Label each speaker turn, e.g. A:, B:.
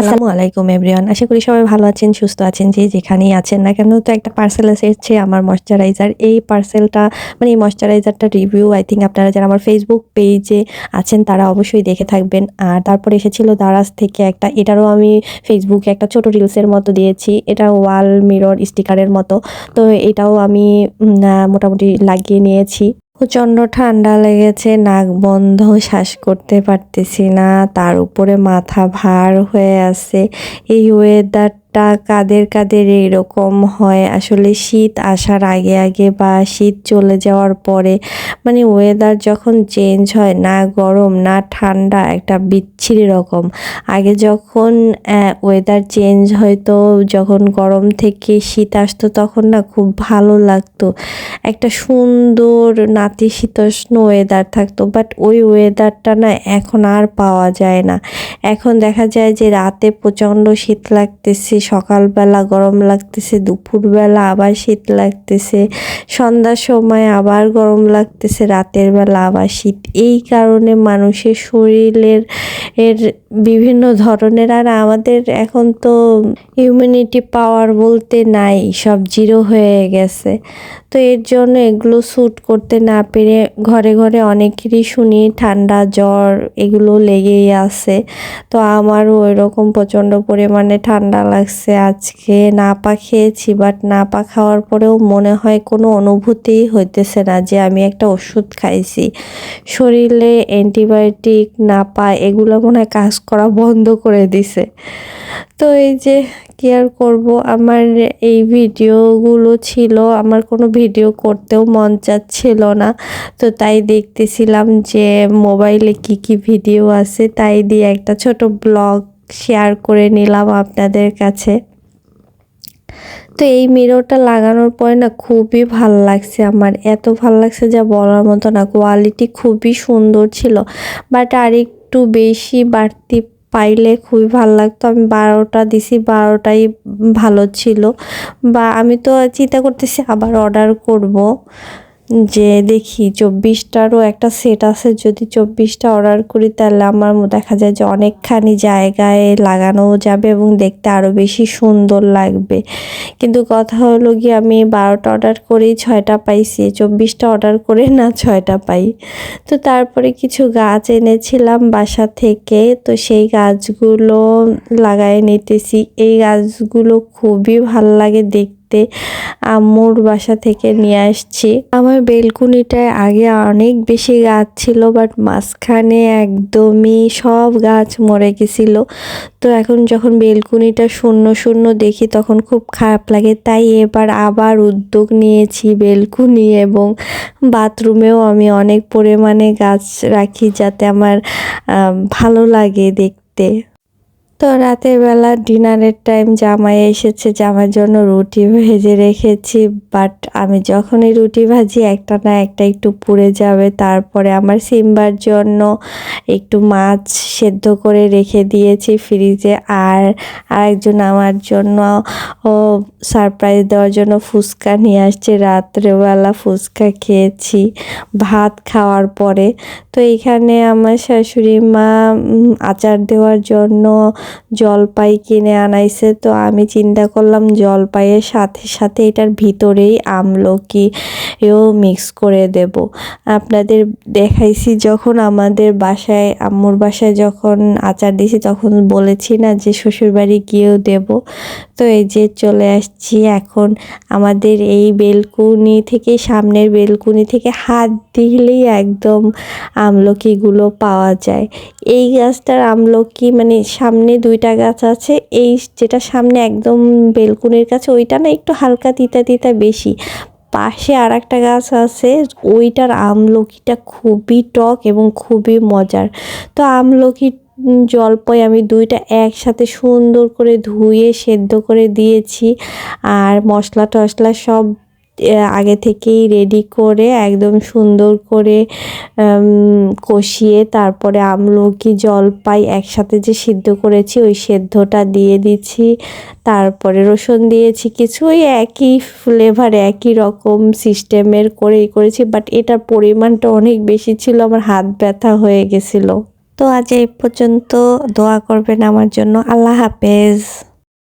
A: আসসালামু আলাইকুম এভরিওয়ান আশা করি সবাই ভালো আছেন, সুস্থ আছেন, যে যেখানেই আছেন না কেন, তো একটা পার্সেল এসেছে আমার ময়শ্চারাইজার এই পার্সেলটা মানে এই ময়শ্চারাইজারটা রিভিউ আই থিঙ্ক আপনারা যারা আমার ফেসবুক পেজে আছেন, তারা অবশ্যই দেখে থাকবেন। আর তারপরে এসেছিল দারাজ থেকে একটা, এটারও আমি ফেসবুকে একটা ছোট রিলসের মতো দিয়েছি। এটা ওয়াল মিরর স্টিকারের মতো। তো এটাও আমি মোটামুটি লাগিয়ে নিয়েছি। প্রচণ্ড ঠান্ডা লেগেছে, নাক বন্ধ, শ্বাস করতে পারতেছি না, তার উপরে মাথা ভার হয়ে আছে। এই ওয়েদারটা কাদের কাদের এরকম হয়। আসলে শীত আসার আগে আগে বা শীত চলে যাওয়ার পরে মানে ওয়েদার যখন চেঞ্জ হয়, না গরম, না ঠান্ডা, একটা বিচ্ছিরি রকম। আগে যখন ওয়েদার চেঞ্জ হয়তো যখন গরম থেকে শীত আসতো তখন না খুব ভালো লাগতো। একটা সুন্দর নাতিশীতোষ্ণ ওয়েদার থাকতো বাট ওই ওয়েদারটা না এখন আর পাওয়া যায় না। এখন দেখা যায় যে রাতে প্রচণ্ড শীত লাগতেছে সকালবেলা গরম লাগতেছে, দুপুরবেলা আবার শীত লাগতেছে, সন্ধ্যার সময় আবার গরম লাগতেছে, রাতের বেলা আবার শীত। এই কারণে মানুষের শরীরের, এর বিভিন্ন ধরনের, আর আমাদের এখন তো ইমিউনিটি পাওয়ার বলতে নাই, সব জিরো হয়ে গেছে। তো এর জন্য এগুলো স্যুট করতে না পেরে ঘরে ঘরে অনেকেরই শুনি ঠান্ডা জ্বর এগুলো লেগেই আছে। তো আমারও ওই রকম প্রচণ্ড পরিমাণে ঠান্ডা লাগছে। আজকে। না পা খেয়েছি বাট না পা খাওয়ার পরেও মনে হয় কোনো অনুভূতিই হইতেছে না যে আমি একটা ওষুধ খাইছি। শরীরে অ্যান্টিবায়োটিক না পা এগুলো মনে হয় কাজ করা বন্ধ করে দিছে। তো এই যে কি আর করব? আমার এই ভিডিওগুলো ছিল, আমার কোনো ভিডিও করতেও মন চাচ্ছিল না। তো তাই দেখতেছিলাম যে মোবাইলে কি কি ভিডিও আছে, তাই দিয়ে একটা ছোট ব্লগ শেয়ার করে নিলাম আপনাদের কাছে। তো এই মিররটা লাগানোর পরে না খুবই ভালো লাগছে আমার। এত ভালো লাগছে যা বলার মতো না কোয়ালিটি খুবই সুন্দর ছিল। বাট আর একটু বেশি বাড়তি পাইলে খুবই ভালো লাগতো। আমি বারোটা দিছি, বারোটাই ভালো ছিল। বা আমি তো চিন্তা করতেছি আবার অর্ডার করব। যে দেখি চব্বিশটারও একটা সেট আছে, যদি চব্বিশটা অর্ডার করি তাহলে আমার দেখা যায় যে অনেকখানি জায়গায় লাগানো যাবে এবং দেখতে আরও বেশি সুন্দর লাগবে। কিন্তু কথা হলো কি আমি বারোটা অর্ডার করেই ছয়টা পাইছি, চব্বিশটা অর্ডার করে না ছয়টা পাই। তো তারপরে কিছু গাছ এনেছিলাম বাসা থেকে, তো সেই গাছগুলো লাগাই নিতেছি। এই গাছগুলো খুবই ভালো লাগে দেখতে। আম্মুর বাসা থেকে নিয়ে আসছি। আমার বেলকুনিটায় আগে অনেক বেশি গাছ ছিল বাট মাঝখানে একদমই সব গাছ মরে গেছিল। তো এখন যখন বেলকুনিটা শূন্য শূন্য দেখি, তখন খুব খারাপ লাগে। তাই এবার আবার উদ্যোগ নিয়েছি বেলকুনি এবং বাথরুমেও আমি অনেক পরিমাণে গাছ রাখি যাতে আমার ভালো লাগে দেখতে। তো রাতের বেলা ডিনারের টাইম জামাই এসেছে, জামার জন্য রুটি ভেজে রেখেছি বাট আমি যখনই রুটি ভাজি, একটা না একটা একটু পুড়ে যাবে। তারপরে আমার সিম্বার জন্য একটু মাছ সেদ্ধ করে রেখে দিয়েছি ফ্রিজে আর আরেকজন আমার জন্য, ও সারপ্রাইজ দেওয়ার জন্য ফুচকা নিয়ে আসছে। রাত্রেবেলা ফুচকা খেয়েছি, ভাত খাওয়ার পরে। তো এখানে আমার শাশুড়ি মা আচার দেওয়ার জন্য জলপাই কিনে আনাইছে। তো আমি চিন্তা করলাম জলপাইয়ের সাথে সাথে এটার ভিতরেই আমলকি এও মিক্স করে দেব। আপনাদের দেখাইছি যখন আমাদের বাসায়, আম্মুর বাসায় যখন আচার দিয়েছি তখন বলেছি না যে শ্বশুরবাড়ি গিয়েও দেব। তো এই যে চলে আসছি এখন আমাদের এই বেলকুনি থেকে, সামনের বেলকুনি থেকে হাত দিলেই একদম আমলকিগুলো পাওয়া যায়। এই গাছটার আমলকি মানে সামনে দুইটা গাছ আছে, এই যেটা সামনে একদম বেলকুনির কাছে, ওইটা না একটু হালকা তিতা তিতা বেশি। পাশে আর একটা গাছ আছে, ওইটার আমলকিটা খুবই টক এবং খুবই মজার। তো আমলকি জলপাই আমি দুইটা একসাথে সুন্দর করে ধুয়ে, সেদ্ধ করে দিয়েছি। আর মশলা টশলা সব আগে থেকেই রেডি করে, একদম সুন্দর করে কষিয়ে তারপরে আমলকি, জলপাই একসাথে যে সিদ্ধ করেছি, ওই সেদ্ধটা দিয়ে দিচ্ছি। তারপরে রসুন দিয়েছি কিছু, ওই একই ফ্লেভার একই রকম সিস্টেমের করেই করেছি বাট এটার পরিমাণটা অনেক বেশি ছিল, আমার হাত ব্যথা হয়ে গেছিল। তো আজ এই পর্যন্ত দোয়া করবেন আমার জন্য। আল্লাহ হাফেজ।